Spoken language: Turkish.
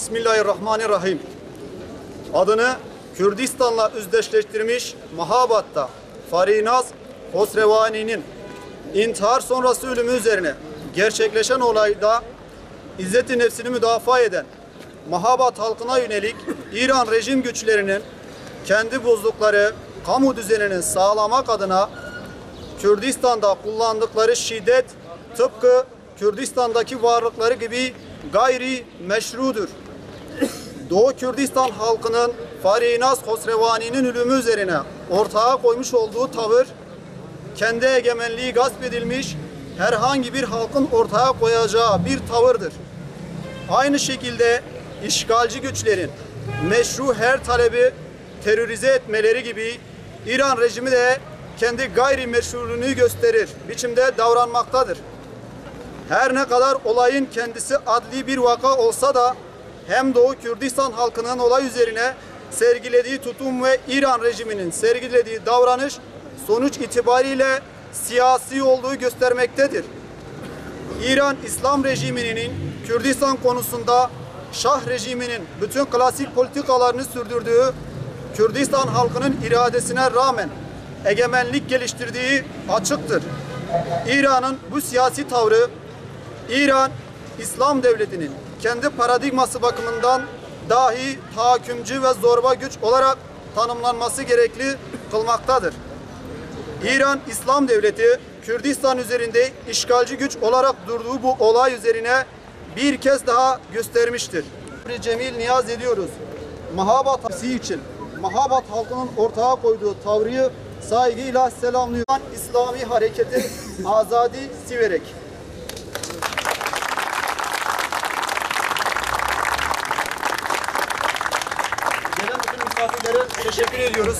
Bismillahirrahmanirrahim. Adını Kürdistan'la özdeşleştirmiş Mahabat'ta Farinaz Hosrevani'nin intihar sonrası ölümü üzerine gerçekleşen olayda izzeti nefsini müdafaa eden Mahabat halkına yönelik İran rejim güçlerinin kendi bozdukları kamu düzenini sağlamak adına Kürdistan'da kullandıkları şiddet tıpkı Kürdistan'daki varlıkları gibi gayri meşrudur. Doğu Kürdistan halkının Farinaz Hosrevani'nin ölümü üzerine ortağa koymuş olduğu tavır kendi egemenliği gasp edilmiş herhangi bir halkın ortaya koyacağı bir tavırdır. Aynı şekilde işgalci güçlerin meşru her talebi terörize etmeleri gibi İran rejimi de kendi gayri meşruluğunu gösterir biçimde davranmaktadır. Her ne kadar olayın kendisi adli bir vaka olsa da hem Doğu Kürdistan halkının olay üzerine sergilediği tutum ve İran rejiminin sergilediği davranış sonuç itibariyle siyasi olduğu göstermektedir. İran İslam rejiminin Kürdistan konusunda Şah rejiminin bütün klasik politikalarını sürdürdüğü Kürdistan halkının iradesine rağmen egemenlik geliştirdiği açıktır. İran'ın bu siyasi tavrı İran İslam devletinin kendi paradigması bakımından dahi tahakkümcü ve zorba güç olarak tanımlanması gerekli kılmaktadır. İran İslam Devleti Kürdistan üzerinde işgalci güç olarak durduğu bu olay üzerine bir kez daha göstermiştir. Cemil niyaz ediyoruz. Mahabat hapsi için Mahabat halkının ortaya koyduğu tavrıyı saygıyla selamlıyor. İslami Hareketi Azadi Siverek. Misafirlere teşekkür ediyoruz.